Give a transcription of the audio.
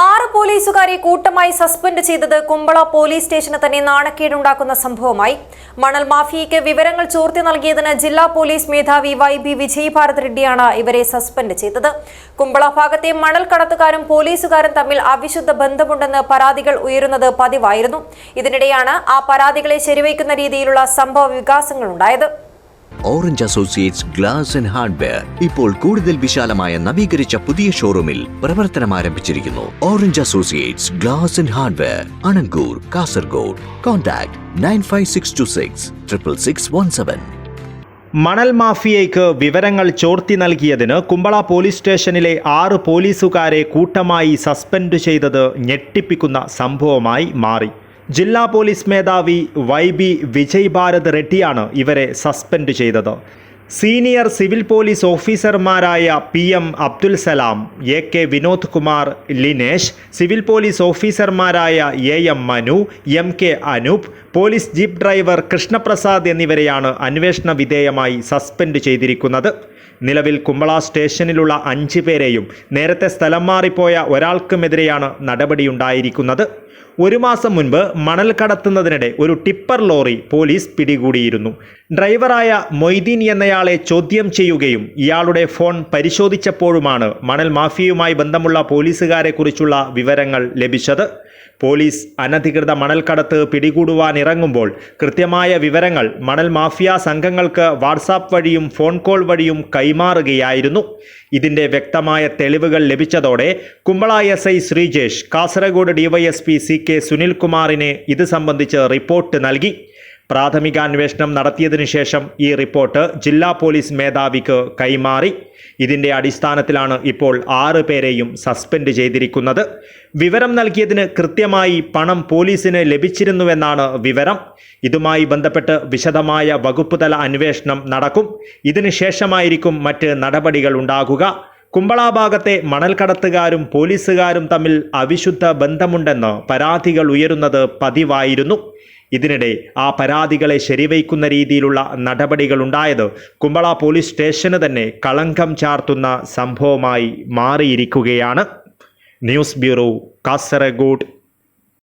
ആറ് പോലീസുകാരെ കൂട്ടമായി സസ്പെൻഡ് ചെയ്തത് കുമ്പള പോലീസ് സ്റ്റേഷന് തന്നെ നാണക്കേടുണ്ടാക്കുന്ന സംഭവമായി. മണൽ മാഫിയയ്ക്ക് വിവരങ്ങൾ ചോർത്തി നൽകിയതിന് ജില്ലാ പോലീസ് മേധാവി വൈ ബി വിജയ് ഭാരത് റെഡ്ഡിയാണ് ഇവരെ സസ്പെൻഡ് ചെയ്തത്. കുമ്പള ഭാഗത്തെ മണൽ കടത്തുകാരും പോലീസുകാരും തമ്മിൽ അവിശുദ്ധ ബന്ധമുണ്ടെന്ന് പരാതികൾ ഉയരുന്നത് പതിവായിരുന്നു. ഇതിനിടെയാണ് ആ പരാതികളെ ശരിവയ്ക്കുന്ന രീതിയിലുള്ള സംഭവ വികാസങ്ങളുണ്ടായത്. Orange associates glass and hardware ഇപ്പോൾ കൂടുതൽ വിശാലമായ നവീകരിച്ച പുതിയ ഷോറൂമിൽ പ്രവർത്തനം ആരംഭിച്ചിരിക്കുന്നു. Orange associates glass and hardware Anangoor Kasaragod. Contact nine five six two six triple six one seven മണൽ മാഫിയയ്ക്ക് വിവരങ്ങൾ ചോർത്തി നൽകിയതിന് കുമ്പള പോലീസ് സ്റ്റേഷനിലെ ആറ് പോലീസുകാരെ കൂട്ടമായി സസ്പെൻഡ് ചെയ്തത് ഞെട്ടിപ്പിക്കുന്ന സംഭവമായി മാറി. ജില്ലാ പോലീസ് മേധാവി വൈ ബി വിജയ് ഭാരത് റെഡ്ഡിയാണ് ഇവരെ സസ്പെൻഡ് ചെയ്തത്. സീനിയർ സിവിൽ പോലീസ് ഓഫീസർമാരായ P M Abdul Salam A K Vinod Kumar Linesh civil police ഓഫീസർമാരായ A M Manu M K Anoop police jeep driver Krishnaprasad എന്നിവരെയാണ് അന്വേഷണ വിധേയമായി സസ്പെൻഡ് ചെയ്തിരിക്കുന്നത്. നിലവിൽ കുമ്പള സ്റ്റേഷനിലുള്ള അഞ്ച് പേരെയും നേരത്തെ സ്ഥലം മാറിപ്പോയ ഒരാൾക്കുമെതിരെയാണ് നടപടിയുണ്ടായിരിക്കുന്നത്. ഒരു മാസം മുൻപ് മണൽ കടത്തുന്നതിനിടെ ഒരു ടിപ്പർ ലോറി പോലീസ് പിടികൂടിയിരുന്നു. ഡ്രൈവറായ മൊയ്തീൻ എന്നയാളെ ചോദ്യം ചെയ്യുകയും ഇയാളുടെ ഫോൺ പരിശോധിച്ചപ്പോഴുമാണ് മണൽ മാഫിയയുമായി ബന്ധമുള്ള പോലീസുകാരെക്കുറിച്ചുള്ള വിവരങ്ങൾ ലഭിച്ചത്. പോലീസ് അനധികൃത മണൽക്കടത്ത് പിടികൂടുവാൻ ഇറങ്ങുമ്പോൾ കൃത്യമായ വിവരങ്ങൾ മണൽ മാഫിയ സംഘങ്ങൾക്ക് വാട്സാപ്പ് വഴിയും ഫോൺ കോൾ വഴിയും കൈമാറുകയായിരുന്നു. ഇതിന്റെ വ്യക്തമായ തെളിവുകൾ ലഭിച്ചതോടെ Kumbla S I Sreejesh Kasaragod DYSP C K സുനിൽകുമാറിന് ഇത് സംബന്ധിച്ച് റിപ്പോർട്ട് നൽകി. പ്രാഥമിക അന്വേഷണം നടത്തിയതിനു ശേഷം ഈ റിപ്പോർട്ട് ജില്ലാ പോലീസ് മേധാവിക്ക് കൈമാറി. ഇതിന്റെ അടിസ്ഥാനത്തിലാണ് ഇപ്പോൾ ആറ് പേരെയും സസ്പെൻഡ് ചെയ്തിരിക്കുന്നത്. വിവരം നൽകിയതിന് കൃത്യമായി പണം പോലീസിന് ലഭിച്ചിരുന്നുവെന്നാണ് വിവരം. ഇതുമായി ബന്ധപ്പെട്ട് വിശദമായ വകുപ്പുതല അന്വേഷണം നടക്കും. ഇതിനു ശേഷമായിരിക്കും മറ്റ് നടപടികൾ ഉണ്ടാകുക. കുമ്പള ഭാഗത്തെ മണൽക്കടത്തുകാരും പോലീസുകാരും തമ്മിൽ അവിശുദ്ധ ബന്ധമുണ്ടെന്ന് പരാതികൾ ഉയരുന്നത് പതിവായിരുന്നു. ഇതിനിടെ ആ പരാതികളെ ശരിവയ്ക്കുന്ന രീതിയിലുള്ള നടപടികളുണ്ടായത് കുമ്പള പോലീസ് സ്റ്റേഷന് തന്നെ കളങ്കം ചാർത്തുന്ന സംഭവമായി മാറിയിരിക്കുകയാണ്. News bureau Kasaragod.